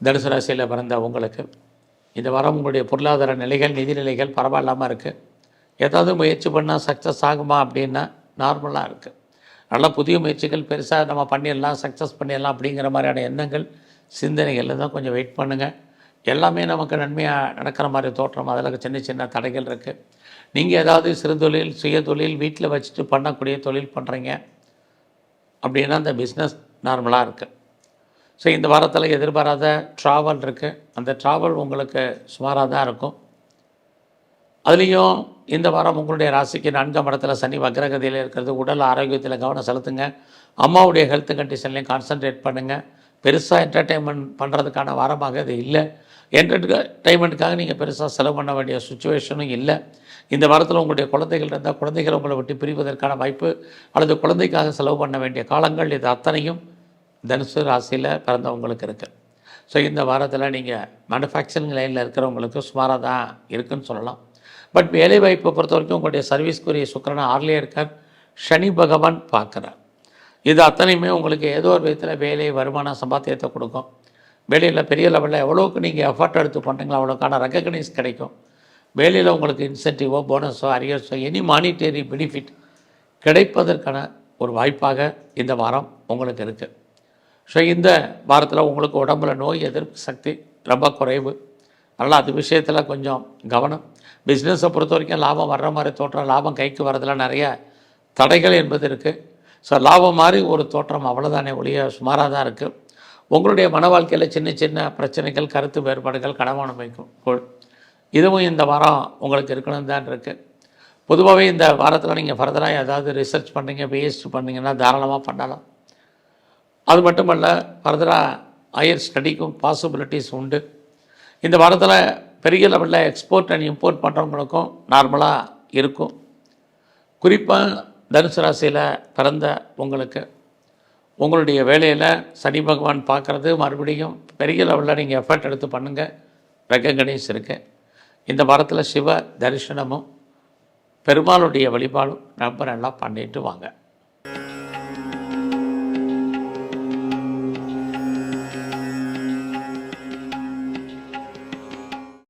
தனுசு ராசியில் பிறந்த உங்களுக்கு. இந்த வாரம் உங்களுடைய பொருளாதார நிலைகள் நிதி நிலைகள் பரவாயில்லாமல் இருக்குது ஏதாவது முயற்சி பண்ணால் சக்ஸஸ் ஆகுமா அப்படின்னா நார்மலாக இருக்குது நல்லா புதிய முயற்சிகள் பெருசாக நம்ம பண்ணிடலாம் சக்ஸஸ் பண்ணிடலாம் அப்படிங்கிற மாதிரியான எண்ணங்கள் சிந்தனைகளில் தான் கொஞ்சம் வெயிட் பண்ணுங்கள் எல்லாமே நமக்கு நன்மையாக நடக்கிற மாதிரி தோற்றம். அதில் சின்ன சின்ன தடைகள் இருக்குது நீங்கள் ஏதாவது சிறு தொழில் சுய தொழில் வீட்டில் வச்சுட்டு பண்ணக்கூடிய தொழில் பண்ணுறீங்க அப்படின்னா அந்த பிஸ்னஸ் நார்மலாக இருக்குது ஸோ இந்த வாரத்தில் எதிர்பாராத ட்ராவல் இருக்குது அந்த ட்ராவல் உங்களுக்கு சுமாராக தான் இருக்கும். அதுலேயும் இந்த வாரம் உங்களுடைய ராசிக்கு நான்காம் இடத்துல சனி வக்ரகதியில் இருக்கிறது. உடல் ஆரோக்கியத்தில் கவனம் செலுத்துங்க. அம்மாவுடைய ஹெல்த் கண்டிஷன்லையும் கான்சன்ட்ரேட் பண்ணுங்கள் பெருசாக என்டர்டெயின்மெண்ட் பண்ணுறதுக்கான வாரமாக இது இல்லை. என்டர்டைன்மெண்ட்டுக்காக நீங்கள் பெருசாக செலவு பண்ண வேண்டிய சுச்சுவேஷனும் இல்லை. இந்த வாரத்தில் உங்களுடைய குழந்தைகள் இருந்தால் குழந்தைகள் உங்களை விட்டு பிரிவதற்கான வாய்ப்பு அல்லது குழந்தைக்காக செலவு பண்ண வேண்டிய காலங்கள் இது அத்தனையும் தனுசு ராசியில் பிறந்தவங்களுக்கு இருக்குது ஸோ இந்த வாரத்தில் நீங்கள் மேனுஃபேக்சரிங் லைனில் இருக்கிறவங்களுக்கு சுமாராக தான் இருக்குன்னு சொல்லலாம். பட் வேலைவாய்ப்பை பொறுத்த வரைக்கும் உங்களுடைய சர்வீஸ்க்குரிய சுக்கரனை ஆர்லேயே இருக்கார். சனி பகவான் பார்க்குறார். இது அத்தனையுமே உங்களுக்கு ஏதோ ஒரு விதத்தில் வேலை வருமானம் சம்பாத்தியத்தை கொடுக்கும். வேலையில் பெரிய லெவலில் எவ்வளோக்கு நீங்கள் எஃபர்ட் எடுத்து பண்ணுறீங்களோ அவ்வளோக்கான ரெக்கக்னைஸ் கிடைக்கும். வேலையில் உங்களுக்கு இன்சென்டிவோ போனஸோ அரியர்ஸோ எனி மானிட்டரி பெனிஃபிட் கிடைப்பதற்கான ஒரு வாய்ப்பாக இந்த வாரம் உங்களுக்கு இருக்குது ஸோ இந்த வாரத்தில் உங்களுக்கு உடம்புல நோய் எதிர்ப்பு சக்தி ரொம்ப குறைவு. அதனால் அது விஷயத்தில் கொஞ்சம் கவனம். பிஸ்னஸை பொறுத்த வரைக்கும் லாபம் வர்ற மாதிரி தோற்றம் லாபம் கைக்கு வரதில் நிறைய தடைகள் என்பது இருக்குது ஸோ லாபம் மாதிரி ஒரு தோற்றம் அவ்வளோதானே ஒழிய சுமாராக தான் இருக்குது உங்களுடைய மன வாழ்க்கையில் சின்ன சின்ன பிரச்சனைகள் கருத்து வேறுபாடுகள் கடமான வைக்கும் இதுவும் இந்த வாரம் உங்களுக்கு இருக்கணும் தான் இருக்குது பொதுவாகவே இந்த வாரத்தில் நீங்கள் ஃபர்தராக ஏதாவது ரிசர்ச் பண்ணுறீங்க பிஎஸ்டி பண்ணிங்கன்னா தாராளமாக பண்ணலாம். அது மட்டுமல்ல ஃபர்தராக ஹையர் ஸ்டடிக்கும் பாசிபிலிட்டிஸ் உண்டு. இந்த வாரத்தில் பெரிய லெவலில் எக்ஸ்போர்ட் அண்ட் இம்போர்ட் பண்ணுறவங்களுக்கும் நார்மலாக இருக்கும். குறிப்பாக தனுசு ராசியில் பிறந்த உங்களுக்கு. உங்களுடைய வேலையில் சனி பகவான் பார்க்குறது மறுபடியும் பெரிய லெவலில் நீங்கள் எஃபர்ட் எடுத்து பண்ணுங்கள் ரெக்கக்னைஸ் இருக்கு. இந்த வாரத்தில் சிவ தரிசனமும் பெருமாளுடைய வழிபாடும் ரொம்ப நல்லா பண்ணிட்டு வாங்க.